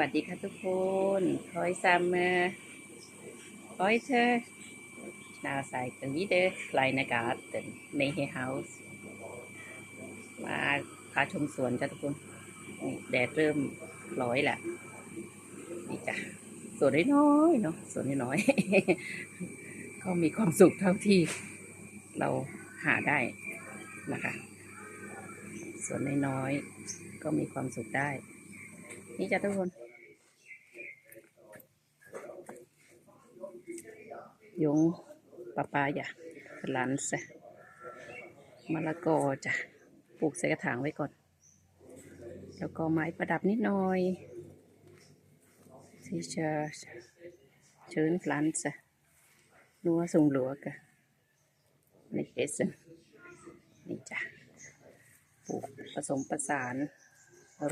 วัสดีค่ะทุกคน Heute heute Schnauzeiten wieder kleine Garten Nähe Haus มาพาชมสวนจ้ะทุกคนนี่แดดเริ่มร้อยแหละนี่จ้ะสวนน้อยๆเนาะสวนน้อยๆก็มีความสุขเท่าที่เราหาได้นะคะสวนน้อยๆก็มีความสุขได้ นี่จ้ะทุกคน ยงปะปายะหลานซะมะละกอจ้ะปลูกใส่กระถางไว้ก่อน แล้วก็ไม้ประดับนิดหน่อยที่จะเชิญพลันซะนัวส่งหลวกะในเกสนนี่จ้ะปลูกผสมประสาน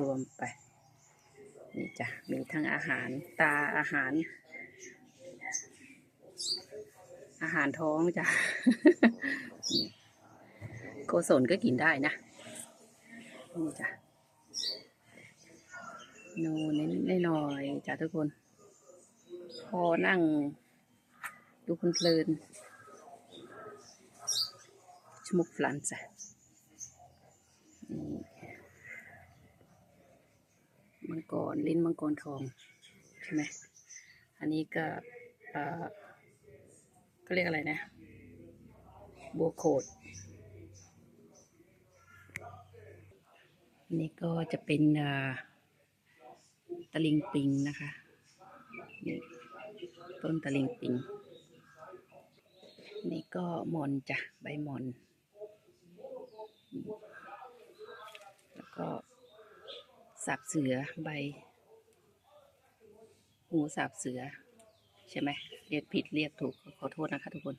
รวมไปนี่จ้ะมีทั้งอาหารตาอาหาร อา หารท้องจ้ะนี่โกศลก็กินได้นะนี่จ้ะนูนนิดหน่อยจ้ะทุกคน พอนั่ง ดูเพลินๆชมุกฟลันจ้ะนี่มังกรลิ้นมังกรทอง ใช่ไหมอันนี้ก็ เอ่อ็เรียกอะไรนะ บัวโขด นี่ก็จะเป็นตะลิงปิงนะคะ นี่ต้นตะลิงปิง นี่ก็มอนจ้ะ ใบมอน แล้วก็สับเสือใบ หูสับเสือ ใช่ไหมเรียกผิดเรียกถูกขอโทษนะคะทุกคน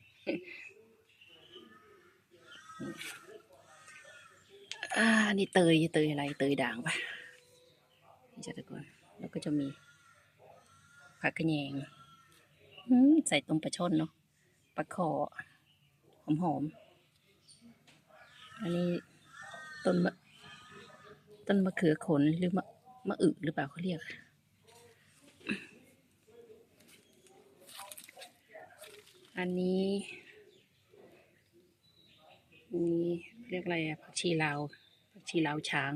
อ่านี่เตยเตยอะไรเตยด่างปะนี่จะทุกคนแล้วก็จะมีผักกระแยงใส่ต้มปลาช่อนเนาะปลาคอหอมหอมๆอันนี้ต้นมะต้นมะเขือขนหรือมะมะอึหรือเปล่าเขาเรียก อันนี้นี่เรียกอะไรอะผักชีลาวผักชีลาวช้าง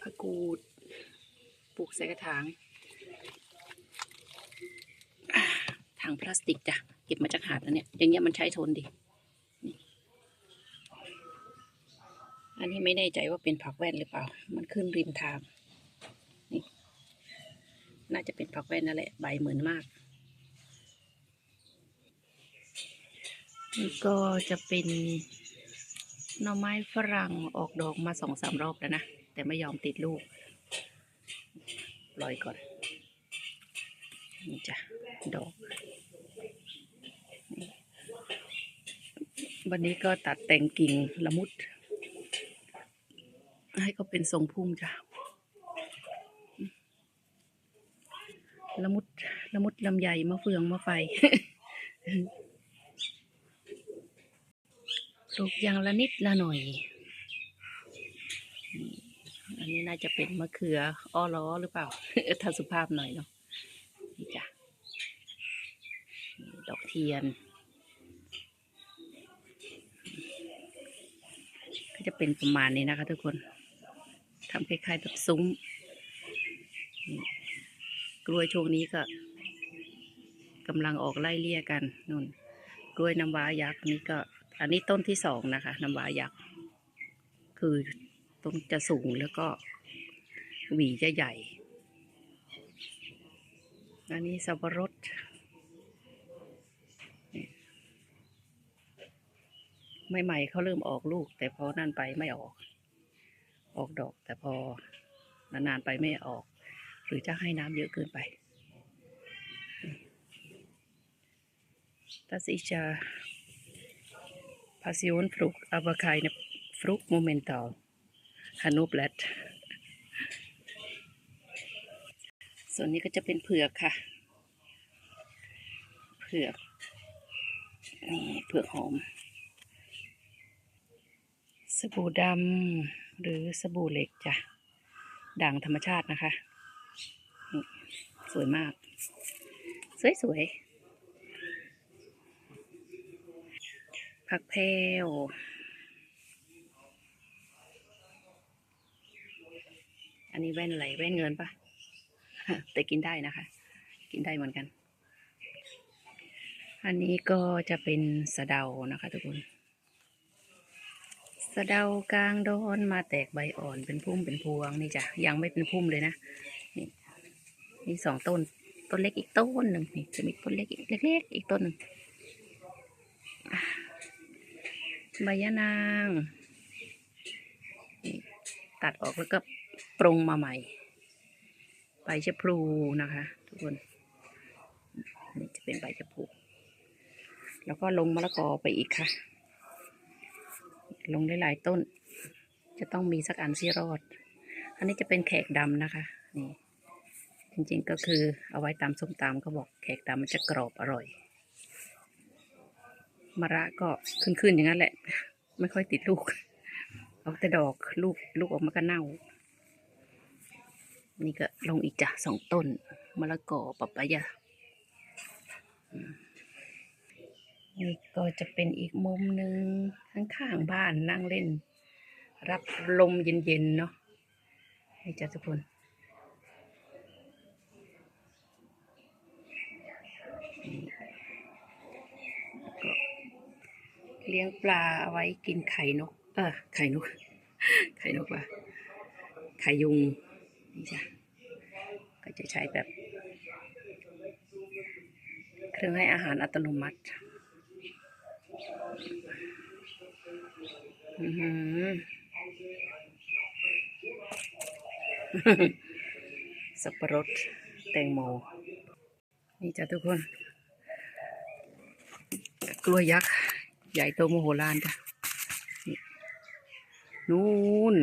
ผักกูด ปลูกใส่กระถาง ถังพลาสติกจ้ะ เก็บมาจากหาดแล้วเนี่ย อย่างเงี้ยมันใช้ทนดี อันนี้ไม่แน่ใจว่าเป็นผักแว่นหรือเปล่า มันขึ้นริมทาง น่าจะเป็นผักแว่นนั่นแหละ ใบเหมือนมากนี่ก็จะเป็นหน่อไม้ฝรั่งออกดอกมาสองสามรอบแล้วนะ แต่ไม่ยอมติดลูกปล่อยก่อน นี่จ้ะ ดอก วันนี้ก็ตัดแต่งกิ่งละมุด ให้เขาเป็นทรงพุ่มจ้ะ ละมุดละมุดลำไยมะเฟืองมะไฟปลูกอย่างละนิดละหน่อยนี่อันนี้น่าจะเป็นมะเขืออ้อล้อหรือเปล่า ถ้าสุภาพหน่อยเนาะนี่จ้ะนี่ดอกเทียน ก็จะเป็นประมาณนี้นะคะทุกคนทำคล้ายๆแบบซุ้มนี่ กล้วยช่วงนี้ก็กำลังออกไล่เลี่ยกันนู่น กล้วยน้ำว้ายักษ์นี่ก็ อันนี้ต้นที่สองนะคะน้ำว้ายักษ์คือต้นจะสูงแล้วก็หวีจะใหญ่ อันนี้สับปะรดใหม่ๆเขาเริ่มออกลูก แต่พอนั่นไปไม่ออก ออกดอก แต่พอนานๆไปไม่ออก รือจะให้น้ำเยอะเกินไป Das ist ja Passionfrucht, aber keine Frucht momentan. Hanoblatt. ส่วนนี้ก็จะเป็นเผือกค่ะ เผือก นี่เผือกหอม สบู่ดำหรือสบู่เหล็กจ้ะด่างธรรมชาตินะคะ สวยมาก สวยสวยผักแพรวอันนี้แว่นอะไรแว่นเงินปะแต่กินได้นะคะ กินได้เหมือนกัน อันนี้ก็จะเป็นสะเดานะคะทุกคนสะเดากลางโดนมาแตกใบอ่อนเป็นพุ่มเป็นพวงนี่จ้ะยังไม่เป็นพุ่มเลยนะ มีสองต้น ต้นเล็กอีกต้นหนึ่งนี่จะมีต้นเล็กอีกเล็กๆอีกต้นหนึ่งใบยะนางนี่ตัดออกแล้วก็ปรุงมาใหม่ ใบชะพลูนะคะ ทุกคนนี่จะเป็นใบชะพลูแล้วก็ลงมะละกอไปอีกค่ะ ลงหลายๆต้น จะต้องมีสักอันที่รอด อันนี้จะเป็นแขกดำนะคะ นี่ จริงๆก็คือเอาไว้ตามส้มตำเขาบอกแขกดำมันจะกรอบอร่อยมะระก็ขึ้นๆอย่างนั้นแหละ ไม่ค่อยติดลูก เอาแต่ดอกลูกลูกออกมาก็เน่า นี่ก็ลงอีกจ้ะสองต้นมะละกอปะปะยะนี่ก็จะเป็นอีกมุมหนึ่งข้างๆบ้านนั่งเล่น รับลมเย็นๆเนาะนี่จ้ะทุกคน ก็ เลี้ยงปลาเอาไว้กินไข่นก เออไข่นก ไข่นกว่ะไข่ยุงนี่จ้ะก็จะใช้แบบ เครื่องให้อาหารอัตโนมัติอือหือสับปะรดแตงโม นี่จ้ะทุกคน กล้วยยักษ์ ใหญ่โตโมโหลานจ้ะนู่น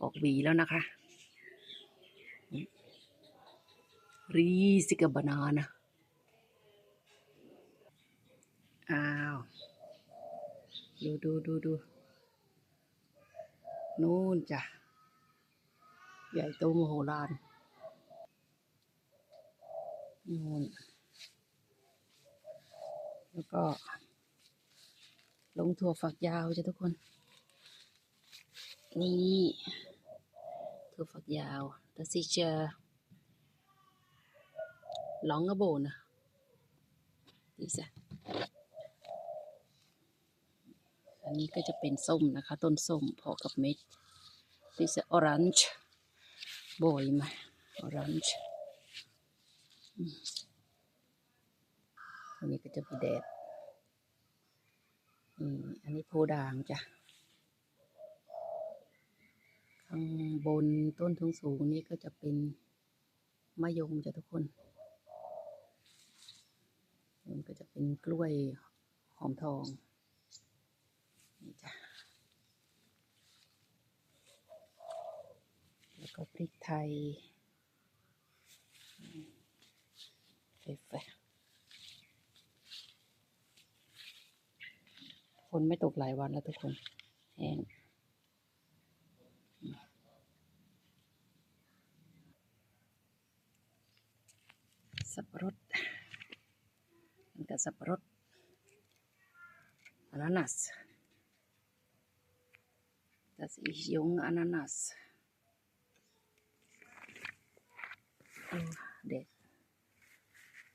ออกหวีแล้วนะคะ รีสิกบานานะอ้าว ดูดูดูดูนู่นจ้ะ ใหญ่โตโมโหลานนู่น แล้วก็ ลงถั่วฝักยาวจ้ะทุกคน นี่ถั่วฝักยาวแต่สิเจอลองกระโบนะดีจ้ะอันนี้ก็จะเป็นส้มนะคะ ต้นส้มพอกับเม็ดนี่จะออรันจ์บอยมาออรันจ์ อันนี้ก็จะมีแดดอืมอันนี้โพด่างจ้ะ ข้างบนต้นทุงสูงนี่ก็จะเป็นมะยมจ้ะทุกคนมันก็จะเป็นกล้วยหอมทอง นี่จ้ะ แล้วก็พริกไทยเฟะ ฝนไม่ตกหลายวันแล้วทุกคนแห้งสับปะรดมันกับสับปะรดอานานัส Das ist jung Ananas เด็ด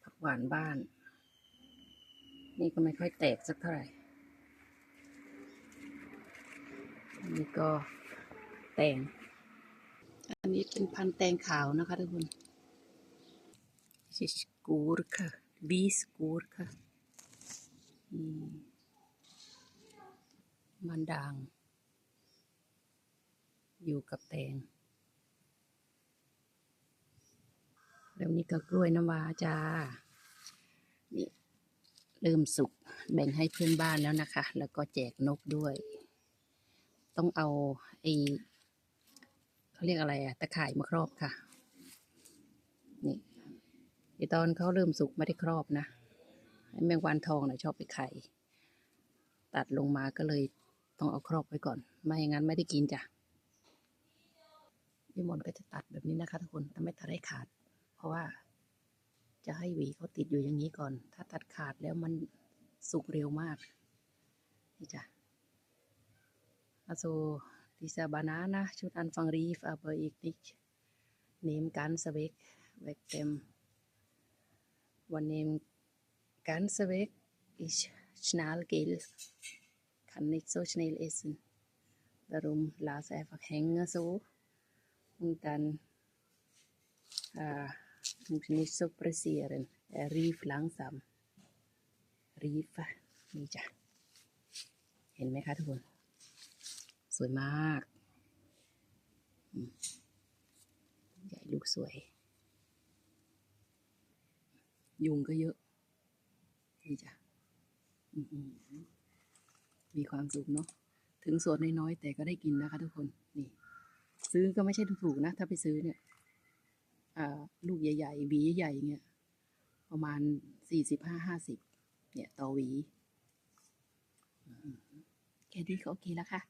ผักหวานบ้าน นี่ก็ไม่ค่อยแตกสักเท่าไหร่ อั นนี้ก็แตง อันนี้เป็นพันธุ์แตงขาวนะคะทุกคน Dit is gurke, biesgurke. อืมมันด่าง อยู่กับแตง แล้วนี่ก็กล้วยน้ำว้าจ้า นี่เริ่มสุกแบ่งให้เพื่อนบ้านแล้วนะคะ แล้วก็แจกนกด้วย ต้องเอาไอเขาเรียกอะไรอะตะข่ายมาครอบค่ะ นี่ไอตอนเขาเริ่มสุกไม่ได้ครอบนะแมงวันทองนะชอบไปไข่ ตัดลงมาก็เลยต้องเอาครอบไว้ก่อน ไม่อย่างนั้นไม่ได้กินจ้ะพี่มนก็จะตัดแบบนี้นะคะทุกคนแต่ไม่ตัดให้ขาด เพราะว่าจะให้หวีเขาติดอยู่อย่างนี้ก่อน ถ้าตัดขาดแล้วมันสุกเร็วมาก นี่จ้ะ Also dieser Banane should Anfang rief, aber ich nicht nehmen ganz weg, weg dem, wenn nehmen ganz weg, ist schnell gel, kann nicht so schnell essen. Darum lasse einfach hängen so und dann äh, muss nicht so pressieren. Er rief langsam. Rief นี่จ้ะ เห็นไหมคะทุกคน สวยมาก ใหญ่ลูกสวย ยุงก็เยอะ นี่จ้ะมีความสุขเนาะ ถึงสวนน้อยๆ แต่ก็ได้กินนะคะทุกคน นี่ ซื้อก็ไม่ใช่ถูกๆนะ ถ้าไปซื้อเนี่ยลูกใหญ่ๆหวีใหญ่ๆเนี่ยประมาณสี่สิบห้าห้าสิบเนี่ยต่อหวี แค่นี้ก็โอเคแล้วค่ะ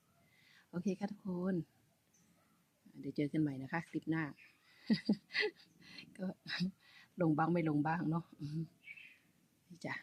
โอเคค่ะทุกคน เดี๋ยวเจอกันใหม่นะคะ คลิปหน้า ก็ลงบ้างไม่ลงบ้างเนาะจ้ะ